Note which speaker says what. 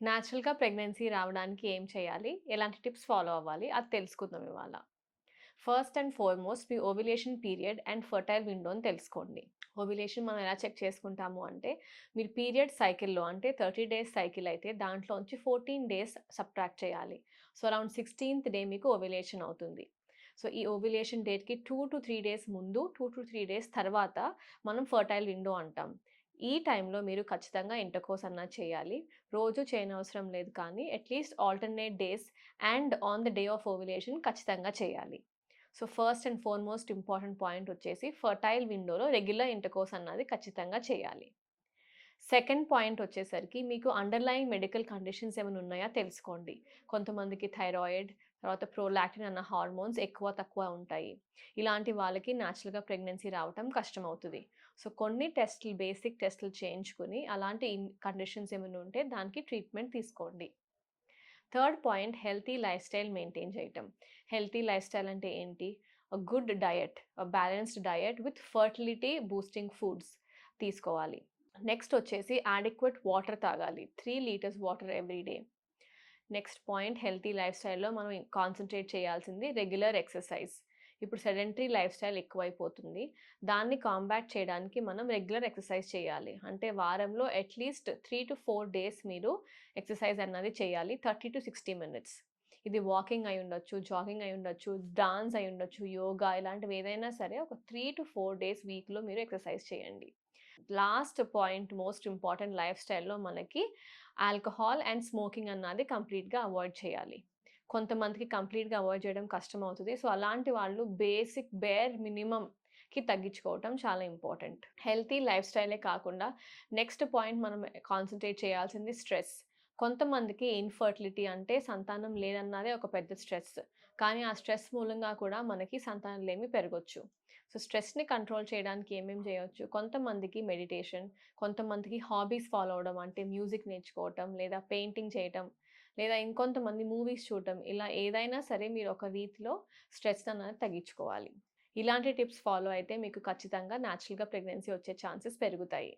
Speaker 1: న్యాచురల్‌గా ప్రెగ్నెన్సీ రావడానికి ఏం చేయాలి? ఎలాంటి టిప్స్ ఫాలో అవ్వాలి? అది తెలుసుకుందాం ఇవాళ. ఫస్ట్ అండ్ ఫార్‌మోస్ట్ మీ ఓవిలేషన్ పీరియడ్ అండ్ ఫర్టైల్ విండోని తెలుసుకోండి. ఓవిలేషన్ మనం ఎలా చెక్ చేసుకుంటాము అంటే, మీరు పీరియడ్ సైకిల్‌లో అంటే 30 డేస్ సైకిల్ అయితే దాంట్లోంచి 14 డేస్ సబ్ట్రాక్ట్ చేయాలి. సో, అరౌండ్ 16థ్ డే మీకు ఓవిలేషన్ అవుతుంది. సో, ఈ ఓవిలేషన్ డేట్‌కి 2-3 డేస్ ముందు, 2-3 డేస్ తర్వాత మనం ఫర్టైల్ విండో అంటాం. ఈ టైంలో మీరు ఖచ్చితంగా ఇంటర్‌కోర్స్ అన్నా చేయాలి. రోజు చేయనవసరం లేదు కానీ at least alternate days and on the day of ovulation ఖచ్చితంగా చేయాలి. So, first and foremost important point వచ్చేసి ఫర్టైల్ విండోలో రెగ్యులర్ ఇంటర్‌కోర్స్ అన్నది ఖచ్చితంగా చేయాలి. సెకండ్ పాయింట్ వచ్చేసరికి మీకు అండర్‌లయింగ్ మెడికల్ కండిషన్స్ ఏమైనా ఉన్నాయా తెలుసుకోండి. కొంతమందికి థైరాయిడ్, తర్వాత ప్రోలాక్టిన్ అన్న హార్మోన్స్ ఎక్కువ తక్కువ ఉంటాయి. ఇలాంటి వాళ్ళకి న్యాచురల్‌గా ప్రెగ్నెన్సీ రావటం కష్టమవుతది. సో, కొన్ని టెస్టులు బేసిక్ టెస్టులు చేయించుకుని అలాంటి ఇన్ కండిషన్స్ ఏమైనా ఉంటే దానికి ట్రీట్మెంట్ తీసుకోండి. Third point healthy lifestyle maintain చేయటం. హెల్తీ లైఫ్ స్టైల్ అంటే ఏంటి? Good diet, balanced diet with fertility boosting foods తీసుకోవాలి. నెక్స్ట్ వచ్చేసి అడిక్వేట్ వాటర్ తాగాలి. Three litres water every day. Next point healthy life స్టైల్‌లో మనం కాన్సంట్రేట్ చేయాల్సింది రెగ్యులర్ ఎక్సర్సైజ్. ఇప్పుడు సెడెంటరీ లైఫ్ స్టైల్ ఎక్కువైపోతుంది. దాన్ని కాంబాట్ చేయడానికి మనం రెగ్యులర్ ఎక్సర్సైజ్ చేయాలి. అంటే వారంలో అట్‌లీస్ట్ 3-4 డేస్ మీరు ఎక్సర్సైజ్ అన్నది చేయాలి. 30-60 మినిట్స్. ఇది వాకింగ్ అయ్యుండొచ్చు, జాగింగ్ అయ్యుండొచ్చు, డాన్స్ అయి ఉండొచ్చు యోగా ఇలాంటివి ఏదైనా సరే ఒక 3-4 డేస్ వీక్‌లో మీరు ఎక్సర్సైజ్ చేయండి. Last point most important life స్టైల్‌లో మనకి ఆల్కహాల్ అండ్ స్మోకింగ్ అన్నది కంప్లీట్‌గా అవాయిడ్ చేయాలి. కొంతమందికి కంప్లీట్‌గా అవాయిడ్ చేయడం కష్టమవుతది. సో, అలాంటి వాళ్ళు బేసిక్ బేర్ మినిమమ్‌కి తగ్గించుకోవటం చాలా ఇంపార్టెంట్. హెల్తీ లైఫ్ స్టైలే కాకుండా నెక్స్ట్ పాయింట్ మనం కాన్సంట్రేట్ చేయాల్సింది స్ట్రెస్. కొంతమందికి ఇన్ఫర్టిలిటీ అంటే సంతానం లేదన్నదే ఒక పెద్ద స్ట్రెస్. కానీ ఆ స్ట్రెస్ మూలంగా కూడా మనకి సంతానలేమి పెరగచ్చు సో, స్ట్రెస్‌ని కంట్రోల్ చేయడానికి ఏమేమి చేయొచ్చు? కొంతమందికి మెడిటేషన్, కొంతమందికి హాబీస్ ఫాలో అవడం అంటే మ్యూజిక్ నేర్చుకోవటం, లేదా పెయింటింగ్ చేయటం, లేదా ఇంకొంతమంది మూవీస్ చూడటం ఇలా ఏదైనా సరే మీరు ఒక రీతిలో స్ట్రెస్ అనేది తగ్గించుకోవాలి. ఇలాంటి టిప్స్ ఫాలో అయితే మీకు ఖచ్చితంగా న్యాచురల్‌గా ప్రెగ్నెన్సీ వచ్చే ఛాన్సెస్ పెరుగుతాయి.